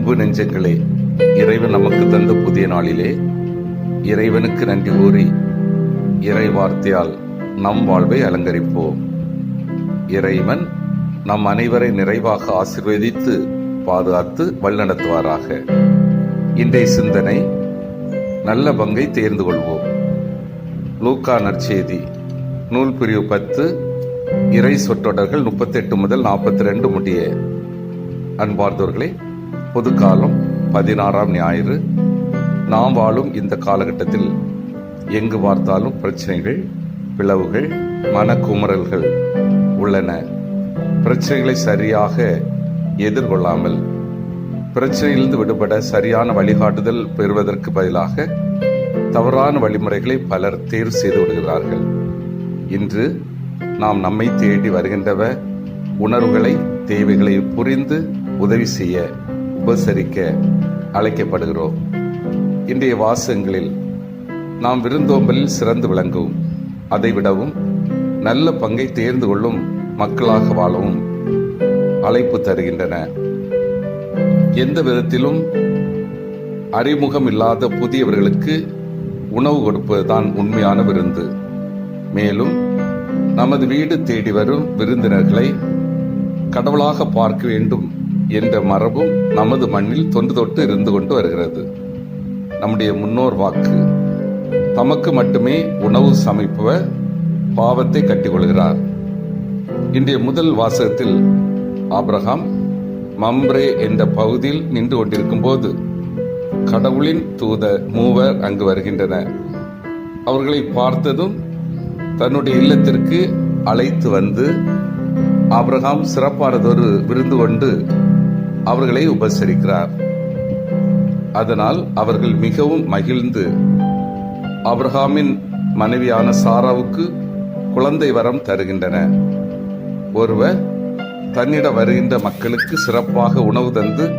அன்பு நெஞ்சங்களே இறைவன் நமக்கு தந்த புதிய நாளிலே இறைவனுக்கு நன்றி கூறி இறை வார்த்தையால் நம் வாழ்வை அலங்கரிப்போம். இறைவன் நம் அனைவரை நிறைவாக ஆசிர்வதித்து பாதுகாத்து வழிநடத்துவாராக. இன்றைய சிந்தனை நல்ல பங்கை தேர்ந்து கொள்வோம். லூக்கா நற்செய்தி நூல் பிரிவு பத்து இறை சொற்றொடர்கள் முப்பத்தெட்டு முதல் நாற்பத்தி ரெண்டு முடிய. அன்பார்ந்தவர்களே பொதுக்காலம் பதினாறாம் ஞாயிறு. நாம் வாழும் இந்த காலகட்டத்தில் எங்கு பார்த்தாலும் பிரச்சனைகள் பிளவுகள் மனக்குமுறல்கள் உள்ளன. பிரச்சனைகளை சரியாக எதிர்கொள்ளாமல் பிரச்சனையிலிருந்து விடுபட சரியான வழிகாட்டுதல் பெறுவதற்கு பதிலாக தவறான வழிமுறைகளை பலர் தேர்வு செய்து விடுகிறார்கள். இன்று நாம் நம்மை தேடி வருகின்றவ உணர்வுகளை தேவைகளை புரிந்து உதவி செய்ய உபசரிக்க அழைக்கப்படுகிறோம். இன்றைய வாசகங்களில் நாம் விருந்தோம்பலில் சிறந்து விளங்கவும் அதை விடவும் நல்ல பங்கை தேர்ந்து கொள்ளும் மக்களாக வாழவும் அழைப்பு தருகின்றன. எந்த விதத்திலும் அறிமுகம் இல்லாத புதியவர்களுக்கு உணவு கொடுப்பதுதான் உண்மையான விருந்து. மேலும் நமது வீடு தேடி வரும் விருந்தினர்களை கடவுளாக பார்க்க வேண்டும் என்ற மரபும் நமது மண்ணில் தொன்று தொட்டு இருந்து கொண்டு வருகிறது. நம்முடைய முன்னோர் வாக்கு தமக்கு மட்டுமே உணவு சமைப்பவர் பாவத்தை கட்டிக்கொள்கிறார். இன்றைய முதல் வாசகத்தில் ஆப்ரஹாம் மம்ரே என்ற பகுதியில் நின்று கொண்டிருக்கும் போது கடவுளின் தூத மூவர் அங்கு வருகின்றனர். அவர்களை பார்த்ததும் தன்னுடைய இல்லத்திற்கு அழைத்து வந்து ஆப்ரஹாம் சிறப்பானதொரு விருந்து கொண்டு அவர்களை உபசரிக்கிறார். அதனால் அவர்கள் மிகவும் மகிழ்ந்து அப்ரஹாமின் மனைவியான சாராவுக்கு குழந்தை வரம் தருகின்றன. ஒருவர் தன்னிடம் வருகின்ற மக்களுக்கு சிறப்பாக உணவு தந்து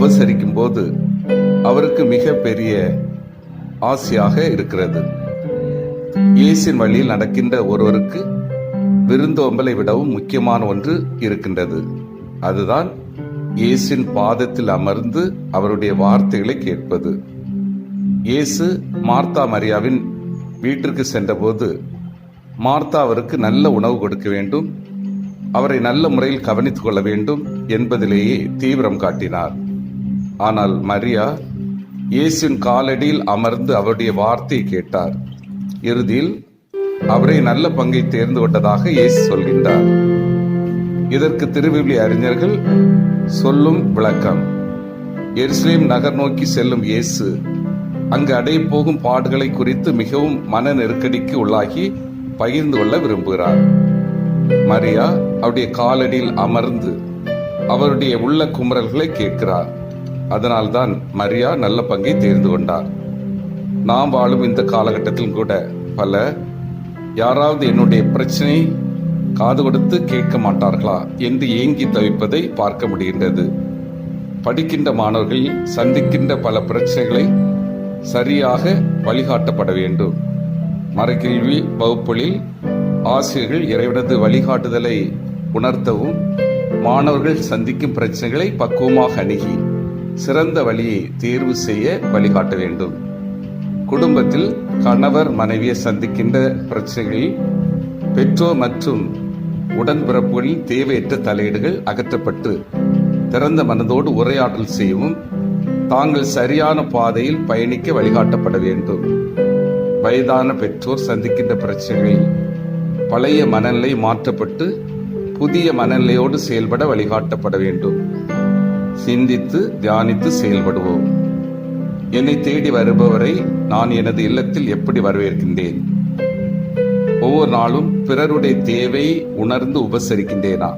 உபசரிக்கும் போது அவருக்கு மிக பெரிய ஆசையாக இருக்கிறது. இயேசின் வழியில் நடக்கின்ற ஒருவருக்கு விருந்தோம்பலை விடவும் முக்கியமான ஒன்று இருக்கின்றது. அதுதான் இயேசின் பாதத்தில் அமர்ந்து அவருடைய வார்த்தைகளை கேட்பது. இயேசு மார்த்தா மரியாவின் வீட்டிற்கு சென்றபோது மார்த்தா அவருக்கு நல்ல உணவு கொடுக்க வேண்டும். அவரை நல்ல முறையில் கவனித்துக் கொள்ள வேண்டும் என்பதிலேயே தீவிரம் காட்டினார். ஆனால் மரியா இயேசுவின் காலடியில் அமர்ந்து அவருடைய வார்த்தையை கேட்டார். இறுதியில் அவரை நல்ல பங்கை தேர்ந்து கொண்டதாக இயேசு சொல்கின்றார். இதற்கு திருவிழி அறிஞர்கள் சொல்லும் விளக்கம். எருசலேம் நகர் நோக்கி செல்லும் இயேசு அங்கு அடைய போகும் பாடுகளை குறித்து மிகவும் மன நெருக்கடிக்கு உள்ளாகி பகிர்ந்து கொள்ள விரும்புகிறார். மரியா அவருடைய காலடியில் அமர்ந்து அவருடைய உள்ள குமரல்களை கேட்கிறார். அதனால்தான் மரியா நல்ல பங்கை தேர்ந்து கொண்டார். நாம் வாழும் இந்த காலகட்டத்திலும் கூட பல யாராவது என்னுடைய பிரச்சனை காது கொடுத்து கேட்க மாட்டார்களா என்று ஏங்கி தவிப்பதை பார்க்க முடிகின்றது. படிக்கின்ற மாணவர்கள் சந்திக்கின்ற பல பிரச்சனைகளை சரியாக வழிகாட்டப்பட வேண்டும். மரக்கேள்வி வகுப்புகளில் ஆசிரியர்கள் இறைவனது வழிகாட்டுதலை உணர்த்தவும் மாணவர்கள் சந்திக்கும் பிரச்சனைகளை பக்குவமாக அணுகி சிறந்த வழியை தேர்வு செய்ய வழிகாட்ட வேண்டும். குடும்பத்தில் கணவர் மனைவியை சந்திக்கின்ற பிரச்சனைகளில் பெற்றோர் மற்றும் உடன்பிறப்புகளின் தேவையற்ற தலையீடுகள் அகற்றப்பட்டு திறந்த மனதோடு உரையாடல் செய்யவும் தாங்கள் சரியான பாதையில் பயணிக்க வழிகாட்டப்பட வேண்டும். வயதான பெற்றோர் சந்திக்கின்ற பிரச்சனைகளில் பழைய மனநிலை மாற்றப்பட்டு புதிய மனநிலையோடு செயல்பட வழிகாட்டப்பட வேண்டும். சிந்தித்து தியானித்து செயல்படுவோம். என்னை தேடி வருபவரை நான் எனது இல்லத்தில் எப்படி வரவேற்கின்றேன்? ஒவ்வொரு நாளும் பிறருடைய தேவை உணர்ந்து உபசரிக்கின்றேனா?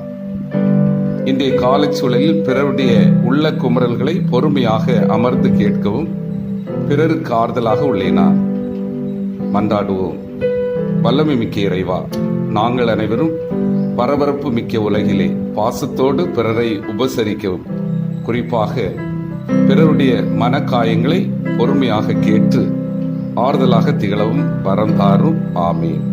இன்றைய காலச்சூழலில் பிறருடைய உள்ள குமரல்களை பொறுமையாக அமர்ந்து கேட்கவும் பிறருக்கு ஆறுதலாக உள்ளேனா? மன்றாடுவோம். வல்லமை மிக்க இறைவா நாங்கள் அனைவரும் பரபரப்பு மிக்க உலகிலே பாசத்தோடு பிறரை உபசரிக்கவும். குறிப்பாக பிறருடைய மனக்காயங்களை பொறுமையாக கேட்டு ஆறுதலாக திகழவும் வரம் தாரும். ஆமேன்.